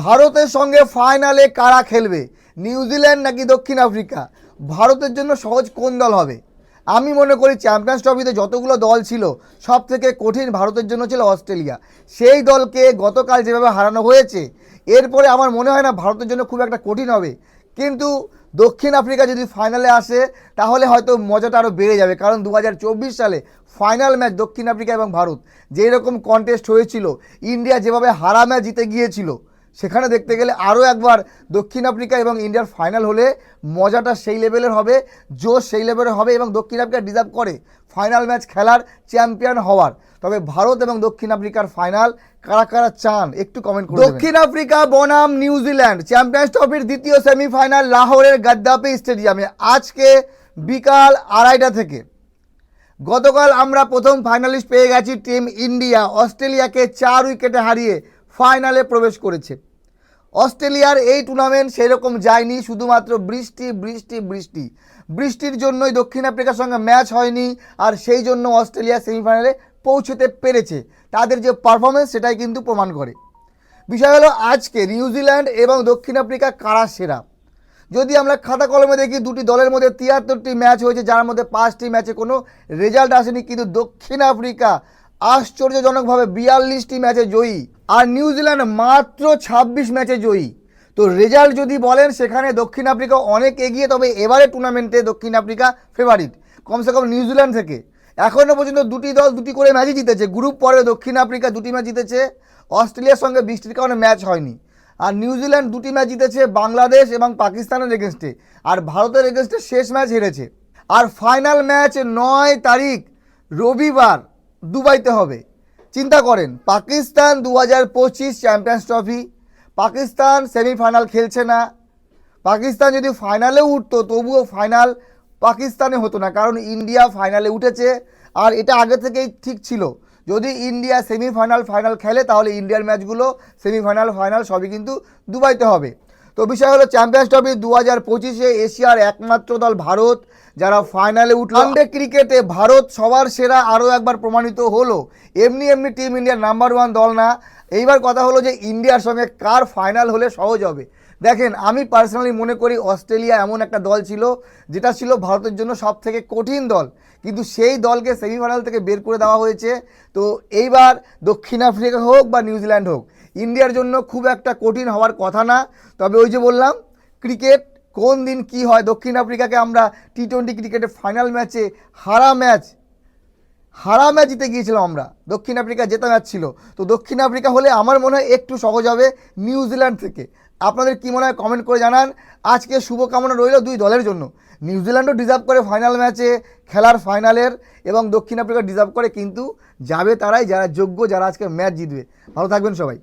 ভারতের সঙ্গে ফাইনালে কারা খেলবে? নিউজিল্যান্ড নাকি দক্ষিণ আফ্রিকা? ভারতের জন্য সহজ কোন দল হবে? আমি মনে করি চ্যাম্পিয়ন্স ট্রফিতে যতগুলো দল ছিল সব থেকে কঠিন ভারতের জন্য ছিল অস্ট্রেলিয়া। সেই দলকে গতকাল যেভাবে হারানো হয়েছে, এরপরে আমার মনে হয় না ভারতের জন্য খুব একটা কঠিন হবে। কিন্তু দক্ষিণ আফ্রিকা যদি ফাইনালে আসে, তাহলে হয়তো মজাটা আরও বেড়ে যাবে। কারণ দু হাজার চব্বিশ সালে ফাইনাল ম্যাচ দক্ষিণ আফ্রিকা এবং ভারত, যেই রকম কন্টেস্ট হয়েছিল, ইন্ডিয়া যেভাবে হারা ম্যাচ জিতে গিয়েছিল সেখানে দেখতে গেলে আরও একবার দক্ষিণ আফ্রিকা এবং ইন্ডিয়ার ফাইনাল হলে মজাটা সেই লেভেলের হবে, জোশ সেই লেভেলের হবে এবং দক্ষিণ আফ্রিকা ডিজার্ভ করে ফাইনাল ম্যাচ খেলার চ্যাম্পিয়ন হওয়ার। তবে ভারত এবং দক্ষিণ আফ্রিকার ফাইনাল কারা কারা চান একটু কমেন্ট করে দক্ষিণ আফ্রিকা, বনাম নিউজিল্যান্ড চ্যাম্পিয়ন্স ট্রফির দ্বিতীয় সেমিফাইনাল লাহোরের গাদ্দাফি স্টেডিয়ামে। আজকে বিকাল আড়াইটা থেকে। গতকাল আমরা প্রথম ফাইনালিস্ট পেয়ে গেছি টিম ইন্ডিয়া অস্ট্রেলিয়াকে চার উইকেটে হারিয়ে ফাইনালে প্রবেশ করেছে। অস্ট্রেলিয়ার এই টুর্নামেন্ট সেরকম যায়নি, শুধুমাত্র বৃষ্টি বৃষ্টি বৃষ্টি। বৃষ্টির জন্যই দক্ষিণ আফ্রিকার সঙ্গে ম্যাচ হয়নি আর সেই জন্য অস্ট্রেলিয়া সেমিফাইনালে পৌঁছতে পেরেছে। তাদের যে পারফরমেন্স সেটাই কিন্তু প্রমাণ করে। বিষয় হলো আজকে নিউজিল্যান্ড এবং দক্ষিণ আফ্রিকা কারা সেরা? যদি আমরা খাতা কলমে দেখি, দুটি দলের মধ্যে তিয়াত্তরটি ম্যাচ হয়েছে, যার মধ্যে পাঁচটি ম্যাচে কোনো রেজাল্ট আসেনি। কিন্তু দক্ষিণ আফ্রিকা আশ্চর্যজনকভাবে বিয়াল্লিশটি ম্যাচে জয়ী। আর নিউজিল্যান্ড মাত্র ছাব্বিশ ম্যাচে জয়ী। তো রেজাল্ট যদি বলেন, সেখানে দক্ষিণ আফ্রিকা অনেক এগিয়ে, তবে এবারে টুর্নামেন্টে দক্ষিণ আফ্রিকা ফেভারিট কমসে কম নিউজিল্যান্ড থেকে। এখনও পর্যন্ত দুটি দল দুটি করে ম্যাচই জিতেছে। গ্রুপ পরে দক্ষিণ আফ্রিকা দুটি ম্যাচ জিতেছে। অস্ট্রেলিয়ার সঙ্গে বৃষ্টির কারণে ম্যাচ হয়নি। আর নিউজিল্যান্ড দুটি ম্যাচ জিতেছে বাংলাদেশ এবং পাকিস্তানের এগেনস্টে আর ভারতের এগেনস্টে শেষ ম্যাচ হেরেছে। আর ফাইনাল ম্যাচ নয় তারিখ, রবিবার দুবাইতে হবে। চিন্তা করেন, পাকিস্তান দু হাজার পঁচিশ চ্যাম্পিয়ন্স ট্রফি পাকিস্তান সেমিফাইনাল খেলছে না। পাকিস্তান যদি ফাইনালেও উঠতো, তবুও ফাইনাল পাকিস্তানে হতো না, কারণ ইন্ডিয়া ফাইনালে উঠেছে। আর এটা আগে থেকেই ঠিক ছিল, যদি ইন্ডিয়া সেমিফাইনাল ফাইনাল খেলে, তাহলে ইন্ডিয়ার ম্যাচগুলো সেমিফাইনাল ফাইনাল সবই কিন্তু দুবাইতে হবে। তো বিষয় হলো চ্যাম্পিয়ন্স ট্রফি দু হাজার পঁচিশে এশিয়ার একমাত্র দল ভারত, যারা ফাইনালে উঠল। ওয়ানডে ক্রিকেটে ভারত সবার সেরা আরও একবার প্রমাণিত হলো। এমনি এমনি টিম ইন্ডিয়ার নাম্বার ওয়ান দল না। এইবার কথা হলো যে ইন্ডিয়ার সঙ্গে কার ফাইনাল হলে সহজ হবে। দেখেন, আমি পার্সোনালি মনে করি অস্ট্রেলিয়া এমন একটা দল ছিল, যেটা ছিল ভারতের জন্য সব থেকে কঠিন দল। কিন্তু সেই দলকে সেমিফাইনাল থেকে বের করে দেওয়া হয়েছে। তো এইবার দক্ষিণ আফ্রিকা হোক বা নিউজিল্যান্ড হোক ইন্ডিয়ার জন্য খুব একটা কঠিন হওয়ার কথা না। তবে ওই যে বললাম, ক্রিকেট কোন দিন কি হয়? দক্ষিণ আফ্রিকাকে আমরা টি টোয়েন্টি ক্রিকেটের ফাইনাল ম্যাচে হারা ম্যাচ হারা ম্যাচ জিতে গিয়েছিলাম আমরা। দক্ষিণ আফ্রিকা জেতা ম্যাচ ছিল। তো দক্ষিণ আফ্রিকা হলে আমার মনে হয় একটু সহজ হবে নিউজিল্যান্ড থেকে। আপনাদের কি মনে হয়? কমেন্ট করে জানান। আজকে শুভকামনা রইল দুই দলের জন্য। নিউজিল্যান্ডও ডিজার্ভ করে ফাইনাল ম্যাচে খেলার ফাইনালের এবং দক্ষিণ আফ্রিকা ডিজার্ভ করে কিন্তু যাবে তারাই, যারা যোগ্য, যারা আজকে ম্যাচ জিতবে। ভালো থাকবেন সবাই।